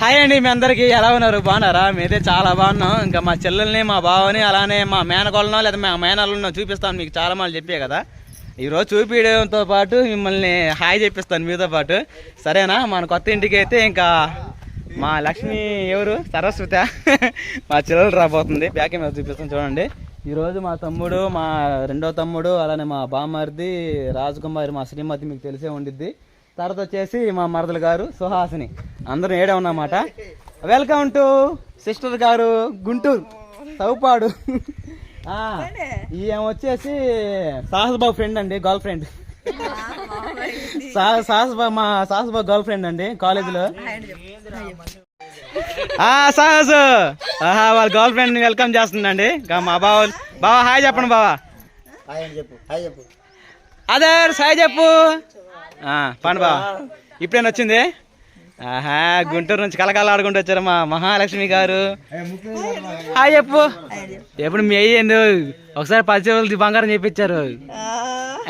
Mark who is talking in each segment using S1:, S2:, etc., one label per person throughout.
S1: Hi అండి మీ అందరికి ఎలా ఉన్నారు? బాగున్నారా? మీదే చాలా బాగున్నాం. ఇంకా మా చెల్లెల్ని మా బావని అలానే మా మేనకోళ్ళనో లేదా మా మేనల్ని చూపిస్తాను మీకు చాలా మంది చెప్పే కదా. ఈరోజు చూపించడంతో పాటు మిమ్మల్ని హాయ్ చెప్పిస్తాను మీతో పాటు. సరేనా? మన కొత్త ఇంటికి అయితే ఇంకా మా లక్ష్మి ఎవరు? సరస్వత. మా చెల్లెలు రాబోతుంది. బ్యాక్ మీద చూపిస్తాను చూడండి. ఈరోజు మా తమ్ముడు మా రెండో తమ్ముడు అలానే మా బామ్మర్ది రాజకుమారి మా శ్రీమతి మీకు తెలిసే ఉండిద్ది. తర్వాత వచ్చేసి మా మరదలు గారు సుహాసిని. అందరం ఏడే ఉన్నమాట వెల్కమ్ టు సిస్టర్ గారు గుంటూరు. చౌపాడు ఆ, ఈమె వచ్చేసి సాహస్బాబు ఫ్రెండ్ అండి గర్ల్ ఫ్రెండ్ సాహస్బాబు మా సాహస్బాబు గర్ల్ ఫ్రెండ్ అండి కాలేజీలో ఆ సాహస్. ఆహా వాళ్ళ గర్ల్ ఫ్రెండ్ వెల్కమ్ చేస్తుందండి. ఇంకా మా బావ బావా హాయ్ చెప్పండి బావా.
S2: చెప్పు హాయ్ చెప్పు.
S1: ఆ, పండు బావా. ఇప్పుడేనా వచ్చింది ఆహా గుంటూరు నుంచి కలకాల ఆడుకుంటూ వచ్చారు మా మహాలక్ష్మి గారు. హాయ్ చెప్పు. ఎప్పుడు మీ అయ్యింది ఒకసారి పది బంగారం చేపించారు.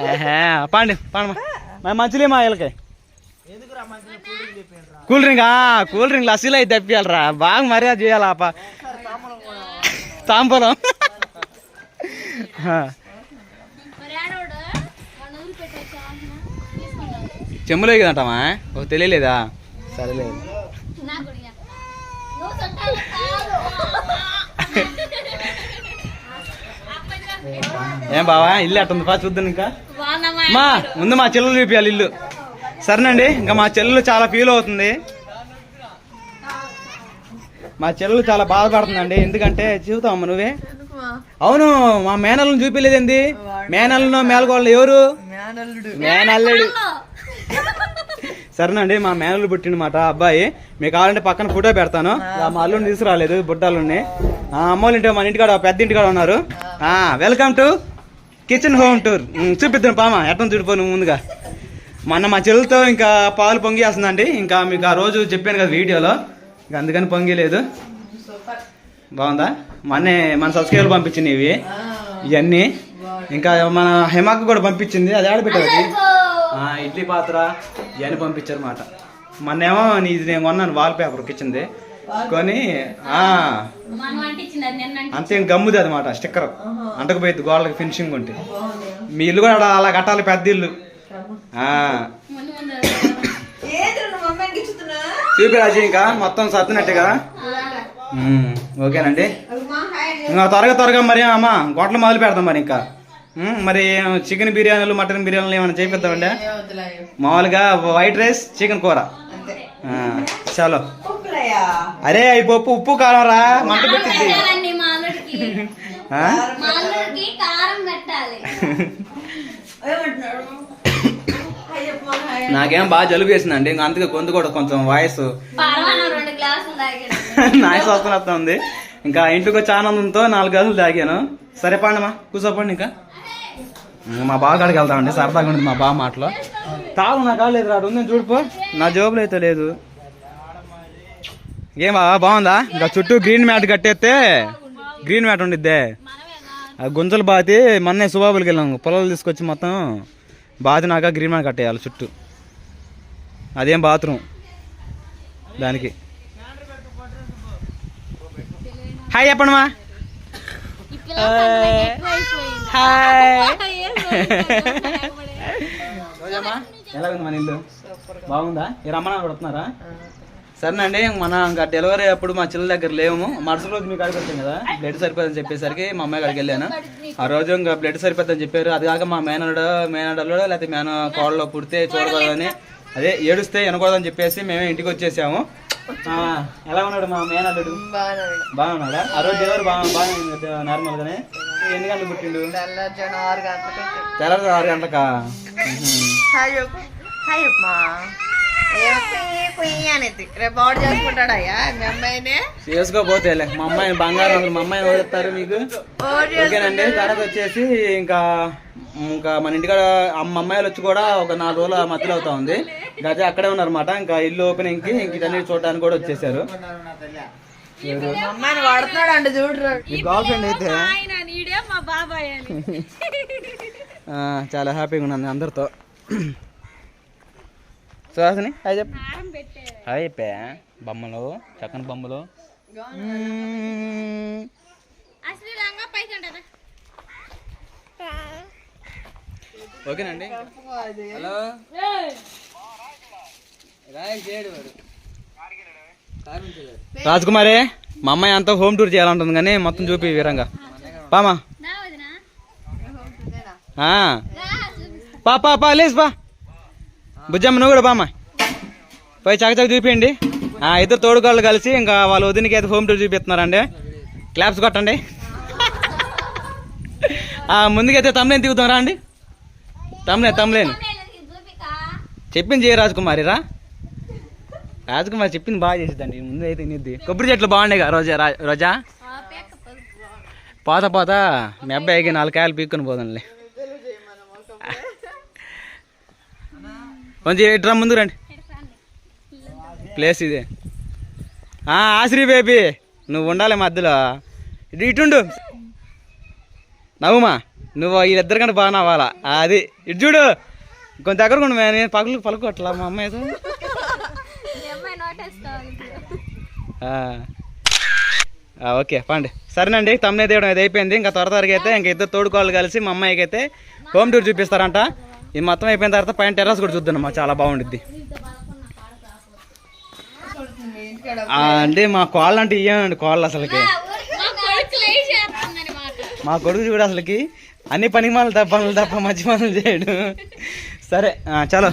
S1: ఆహా, పండి పండు మంచిలే మా వీళ్ళకి. కూల్ డ్రింక్ ఆ, కూల్ డ్రింక్ లస్సీలు అయితే తెప్పియాలరా. బాగా మర్యాద చేయాలా పా. తాంబూలం. చెమ్ములో కదంటామా ఓ తెలియలేదా? సరేలేదు ఏం బావా ఇల్లు అట్టుంది. పా చూద్దాం ఇంకా. మా ముందు మా చెల్లెలు చూపించాలి ఇల్లు. సరేనండి ఇంకా మా చెల్లెలు చాలా ఫీల్ అవుతుంది. మా చెల్లెలు చాలా బాధపడుతుందండి. ఎందుకంటే చూద్దామమ్మ నువ్వే. అవును మా మేనల్ని చూపించలేదేంది మేనల్ను మేలగోళ్ళు ఎవరు? మేనల్లుడు. సరేనండి మా మేనల్లు పుట్టినమాట. అబ్బాయి మీకు కావాలంటే పక్కన ఫోటో పెడతాను. ఆ మా అల్లుని తీసుకురాలేదు బుడ్డాలుని అమ్మోళ్ళ ఇంటి మన ఇంటికాడ పెద్ద ఇంటికాడ ఉన్నారు. Welcome to kitchen home tour. చూపిద్దాం పామా ఎట్టం చూడిపో నువ్వు ముందుగా. మొన్న మా చెల్లెలతో ఇంకా పాలు పొంగేస్తుందండి. ఇంకా మీకు ఆ రోజు చెప్పాను కదా వీడియోలో. ఇంకా అందుకని పొంగిలేదు. బాగుందా? మొన్నే మన సబ్స్క్రైబర్ పంపించింది ఇవి. ఇవన్నీ ఇంకా మన హెమాక్ కూడా పంపించింది. అది ఆడబెట్టారు అది. ఆ, ఇడ్లీ పాత్ర. ఇవన్నీ పంపించారు మాట. మొన్నేమో ఇది నేను కొన్నాను వాల్ పేపర్ ఇచ్చింది కొని అంతే గమ్ముది అనమాట స్టిక్కర్ అంటకపోయింది గోడలకి ఫినిషింగ్ ఉంటే. మీ ఇల్లు కూడా అలా- కట్టాలి పెద్ద ఇల్లు. చూపి రాజీ ఇంకా. మొత్తం సత్తునట్టుగా. ఉమ్, ఓకేనండి. ఇంకా త్వరగా త్వరగా మరి అమ్మ గొంటలు మొదలు పెడతాం మరి ఇంకా. మరి చికెన్ బిర్యానీలు మటన్ బిర్యానీలు ఏమైనా చేపిద్దామండి? మామూలుగా వైట్ రైస్ చికెన్ కూర. చాలు. అరే ఈ పప్పు ఉప్పు కారం రా. మంట పెట్టింది నాకేం బాగా జలుబు వేసిందండి ఇంకా అందుకే గొంతు కూడా కొంచెం వాయిస్
S3: తాగాడు
S1: నాయస్ వస్తుంది ఇంకా ఇంటికి వచ్చి ఆనందంతో నాలుగు గదులు తాగాను. సరే పండమ్మా కూర్చోపండి ఇంకా. ఇంకా మా బావ కాడికి వెళ్తామండి సరదాగా ఉండదు మా బావ మాటలో. తాగు నా కాలేదు లేదు రాడు ఉంది చూడిపో. నా జోబులు అయితే లేదు. ఏం బావా బాగుందా? ఇంకా చుట్టూ గ్రీన్ మ్యాట్ కట్టేస్తే గ్రీన్ మ్యాట్ ఉండిద్దే. ఆ గుంజలు బాతి మొన్నే సుబాబులకి వెళ్ళాము పొలాలు తీసుకొచ్చి మొత్తం బాతి నాక గ్రీన్ మ్యాట్ కట్టేయాలి చుట్టూ. అదేం బాత్రూమ్ దానికి. హాయ్
S3: ఎక్కువైపోయింది.
S1: హాయ్. ఎలా ఉంది మన ఇల్లు? బాగుందా? ఈ రమ్మన్నా కొడుతున్నారా సరేనండి మన ఇంకా డెలివరీ అప్పుడు మా చెల్లెల దగ్గర లేము. మరుసటి రోజు మీకు అడిగి వచ్చాం కదా బ్లడ్ సరిపోదని చెప్పేసరికి మా అమ్మాయి కాడికి వెళ్ళాను. ఆ రోజు ఇంకా బ్లడ్ సరిపోద్దని చెప్పారు. అది కాక మా మేనడు మేనడలో లేకపోతే మేన కోళ్ళలో పుడితే చూడకూడదని. అదే ఏడుస్తే వినకూడదని చెప్పేసి మేమే ఇంటికి వచ్చేసాము. ఎలా ఉన్నాడు మా మేనల్లుడు బాగున్నాడా? ఆ రోజు డెలివరీ బాగా నార్మల్ గానే ఎన్ని గంటలు పుట్టిండు? తెల్లవారు ఆరు గంటలకా
S4: రేపు మీ అమ్మాయిని
S1: చేసుకోపోతే మా అమ్మాయి బంగారం మా అమ్మాయిని వదిలేస్తారు మీకు ఓకేనండి తర్వాత వచ్చేసి ఇంకా ఇంకా మన ఇంటికాడ మా అమ్మాయిలు వచ్చి కూడా ఒక నాలుగు రోజుల మధ్యలో అవుతా ఉంది గజ అక్కడే ఉన్నారన్నమాట ఇంకా ఇల్లు ఓపెనింగ్కి ఇంక ఇటన్నీ చూడడానికి కూడా వచ్చేసారు
S4: అమ్మాయిని వాడుతున్నాడు అండి చూడరు
S1: గర్ల్ ఫ్రెండ్ అయితే చాలా హ్యాపీగా ఉన్నాను అందరితో సుహాసిని? హాయ్ చెప్పు. హాయ్ చెప్పే. బొమ్మలు చక్కని బొమ్మలు. ఓకేనండి. హలో. రాజకుమారి మా అమ్మాయి అంతా హోమ్ టూర్ చేయాలంటుంది కానీ మొత్తం చూపి వీరంగా పామా. పా పా లేసి పా. బుజ్జమ్మ నువ్వు కూడా బామ్మ. పోయి చక్క చూపించండి. ఆ, ఇద్దరు తోడుకోళ్ళు కలిసి ఇంకా వాళ్ళ వదినకి అయితే హోమ్ టూర్ చూపిస్తున్నారండి. క్లాప్స్ కొట్టండి. ముందుకైతే తమ్లేని దిగుతాం రా అండి తమ్లే తమ్లేని చెప్పింది చేయ రాజకుమారి రా? రాజకుమారి చెప్పింది బాగా చేసిద్దండి. ముందు అయితే నిద్ది కొబ్బరి చెట్లు బాగున్నాయి కదా రోజా? రోజా పోత పోత. మీ అబ్బాయికి నాలుగు కాయలు పీక్కొని పోదాంలే. కొంచెం ఎట్రా ముందు రండి. ప్లేస్ ఇది. ఆశ్రీ బేబీ నువ్వు ఉండాలి మధ్యలో ఇటు ఇటుండు నవ్వుమా? నువ్వు వీళ్ళిద్దరి కంటే బాగా నవ్వాలా? అది. ఇటు చూడు. కొంచెం దగ్గర ఉండు నేను పగలు పలుకోట్లా మా అమ్మాయితో
S3: అమ్మాయి
S1: ఓకే పండి. సరేనండి తమ్మునే తీయడం ఇది అయిపోయింది. ఇంకా త్వర త్వరగా అయితే ఇంకా ఇద్దరు తోడుకోవాలి కలిసి మా అమ్మాయికి అయితే హోమ్ టూర్ చూపిస్తారంట. ఇది మొత్తం అయిపోయిన తర్వాత పైన టెర్రస్ కూడా చూద్దాం చాలా బాగుండిద్ది. అంటే మా కోళ్ళు అంటే ఇయ్యానండి కోళ్ళు అసలుకి.
S3: మా కొడుకు లేచి
S1: చూడు అసలుకి అన్ని పని మాలు తప్ప పనులు తప్ప మంచి పనులు చేయడు. సరే చలో.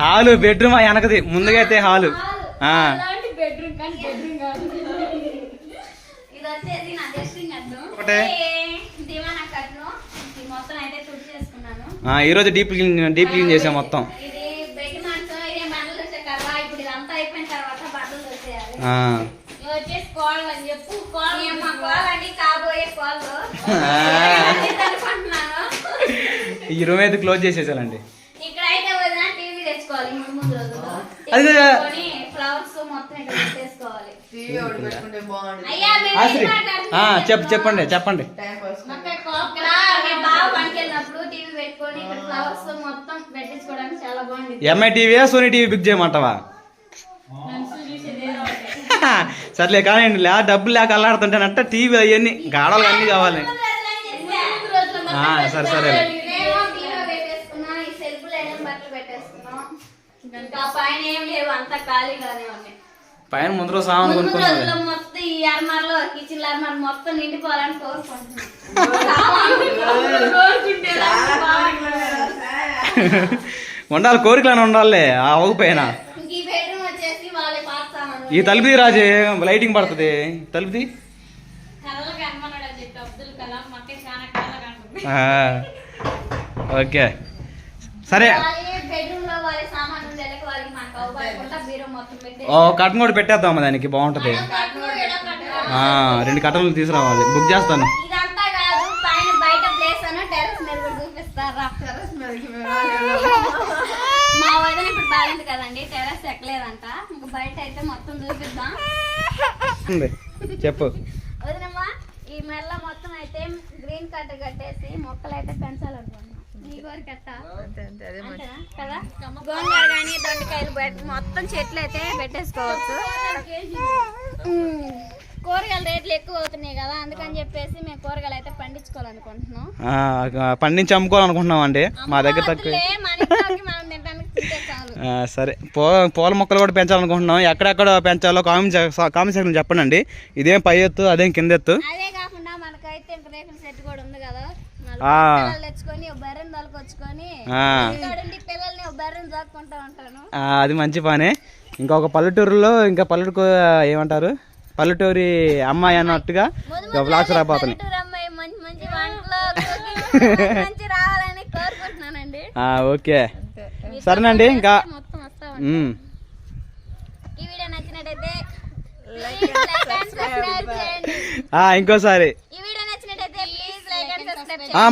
S1: హాలు బెడ్రూమ్ ఆ వెనకది ముందుగా అయితే హాలు.
S3: బెడ్రూమ్ కానీ బెడ్రూమ్ కాదు ఇది వచ్చేసి నా డ్రెస్సింగ్ అడ్డం
S1: ఒకటే.
S3: దివానా కట్ను ఇది మొత్తం అయితే తుడి చేసుకున్నాను
S1: ఆ, ఈరోజు డీప్ క్లీన్ డీప్ క్లీన్ చేసాం మొత్తం. ఈ రూమ్ అయితే క్లోజ్ చేసేసాలండి
S3: ఇక్కడ అయితే వదిన టీవీ తెచ్చుకోవాలి ముందు ముందు రోజుల్లో
S1: అది? చెప్పు చెప్పండి చెప్పండి.
S3: బాగా
S1: ఎంఐ టీవీయా సోనీ టీవీ బుక్ చేయమంటావా? సర్లే కానీ లే డబ్బులు లేక అల్లాడుతుంటానంట టీవీ అవన్నీ గాడలు అన్నీ కావాలి. సరే సరే
S3: ఇంకా పైన ఏం లేవు అంతా ఖాళీగానే ఉన్నాయి.
S1: పైన ముందు రోజు సామాన్
S3: రోజుల్లో మొత్తం ఈ అర్మార్లో కిచెన్ అర్మార్ మొత్తం నిండిపోవాలని కోరుకుంటున్నాం
S1: ఉండాలి కోరికలను ఉండాలి ఆ అవ్వకపోయినా
S3: ఇంక ఈ
S1: తలుపుది రాజే లైటింగ్ పడుతుంది. తలుపుది? ఓకే. సరే.
S3: వాళ్ళ
S1: కట్టన్ కూడా పెట్టేద్దాం దానికి? బాగుంటది. రెండు కట్టలు తీసుకురావాలి. బుక్ చేస్తాను.
S3: ఇదంతా కాదు పైన బయట ప్లేస్ అని టెర్రస్ మీద కూడా చూపిస్తారా?
S4: టెర్రస్ మీదకి మేము రాలేము.
S3: మా వదిన ఇప్పుడు బాగుంది కదండి టెర్రస్ ఎక్కలేదంట. ఇంక బయట అయితే మొత్తం చూపిద్దాం.
S1: ఉంది. చెప్పు.
S3: వదినమ్మా ఈ మెల్ల మొత్తం అయితే గ్రీన్ కట్ట కట్టేసి మొక్కలు అయితే పెంచాలనుకుంటున్నాం గోంగూర కానీ దొండకాయలు మొత్తం చెట్లు అయితే పెట్టేసుకోవచ్చు. కూరగాయల రేట్లు ఎక్కువ అవుతున్నాయి కదా అందుకని చెప్పేసి మేము కూరగాయలు అయితే పండించుకోవాలనుకుంటున్నాం.
S1: ఆ, పండించి అమ్ముకోవాలనుకుంటున్నాం అండి మా దగ్గర తక్కువ సరే. పూ పూల మొక్కలు కూడా పెంచాలనుకుంటున్నాం. ఎక్కడెక్కడ పెంచాలో కామెంట్ కామెంట్ సెక్షన్ చెప్పండి ఇదేం పై ఎత్తు అదేం కింద ఎత్తు?
S3: అదే కాకుండా మనకైతే ఇంక రేకుల సెట్ కూడా ఉంది కదా.
S1: అది మంచి పనే. ఇంకొక పల్లెటూరులో ఇంకా పల్లెటూరు ఏమంటారు? పల్లెటూరి అమ్మాయి అన్నట్టుగా బ్లాక్స్ రాబోతున్నాయి.
S3: పల్లెటూరు అమ్మాయి మంచి మంచి వంటలు cooking మంచి రావాలని కోరుకుంటున్నానండి.
S1: ఆ, ఓకే. సరేనండి ఇంకా
S3: మొత్తం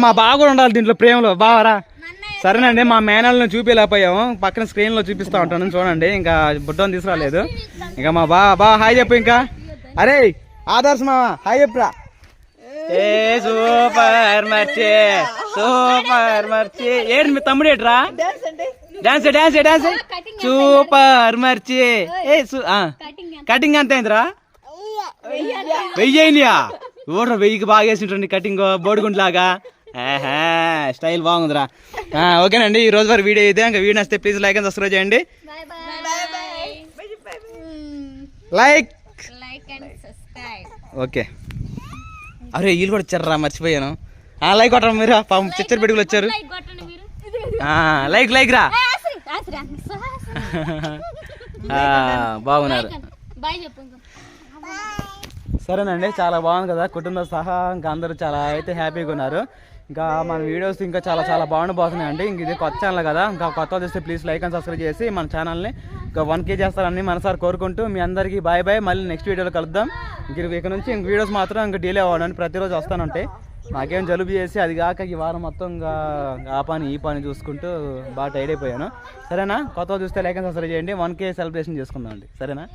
S1: మా బావ కూడా ఉండాలి దీంట్లో ప్రేమలో. బావరా? సరేనండి మా మేనల్ని చూపించలేకపోయాము పక్కన స్క్రీన్లో చూపిస్తా ఉంటాను చూడండి. ఇంకా బుట్టని తీసుకురాలేదు. ఇంకా మా బా బా హాయ్ చెప్పు ఇంకా. అరే ఆదర్శ్ మావా హాయ్ చెప్పురా. ఏ సూపర్ మర్చి సూపర్ మర్చి. ఏంటి మీ తమ్ముడు ఏట్రా? డాన్స్ డాన్స్ డాన్స్ సూపర్ మర్చి. ఏ. కటింగ్ ఎంత అయిందిరా? వెయ్యి అయినాయా ఓడ్రా వెయ్యికి బాగా వేసింటండి కటింగ్ బోడిగుంట్లాగా ఆహా స్టైల్ బాగుందిరా. ఆ, ఓకేనండి ఈ రోజు వరకు వీడియో అయితే ఇంకా వీడియో వస్తే ప్లీజ్ లైక్ అండ్ సబ్స్క్రైబ్ చేయండి.
S3: Bye
S1: like.
S3: Like and subscribe
S1: okay. అరే వీళ్ళు కూడా వచ్చారా మర్చిపోయాను. ఆ లైక్ కొట్టరా మీరు. పాపం చిచ్చర పెట్టుకులు వచ్చారు.
S3: లైక్ కొట్టండి మీరు.
S1: ఆ, లైక్ లైక్ రా. బాగున్నారు.
S3: బాయ్ చెప్పు.
S1: సరేనండి చాలా బాగుంది కదా. కుటుంబ సహా ఇంకా అందరూ చాలా అయితే హ్యాపీగా ఉన్నారు. ఇంకా మన వీడియోస్ ఇంకా చాలా చాలా బాగుండబోతున్నాయండి ఇంక ఇది కొత్త ఛానల్ కదా. ఇంకా కొత్త చూస్తే ప్లీజ్ లైక్ అండ్ సబ్స్క్రైబ్ చేసి మన ఛానల్ని ఇంకా వన్ కే చేస్తారని మనసారి కోరుకుంటూ మీ అందరికీ బాయ్ బాయ్ మళ్ళీ నెక్స్ట్ వీడియోలో కలుద్దాం. ఇంక ఇక్కడ నుంచి ఇంక వీడియోస్ మాత్రం ఇంకా డిలే అవ్వడానికి ప్రతిరోజు వస్తానంటే నాకేం జలుబు చేసి అది కాక ఈ వారం మొత్తం ఇంకా ఆ పని ఈ పని చూసుకుంటూ బాగా టైడ్ అయిపోయాను. సరేనా? కొత్త చూస్తే లైక్ అండ్ సబ్స్క్రైబ్ చేయండి. వన్ కే సెలబ్రేషన్ చేసుకుందాం అండి సరేనా?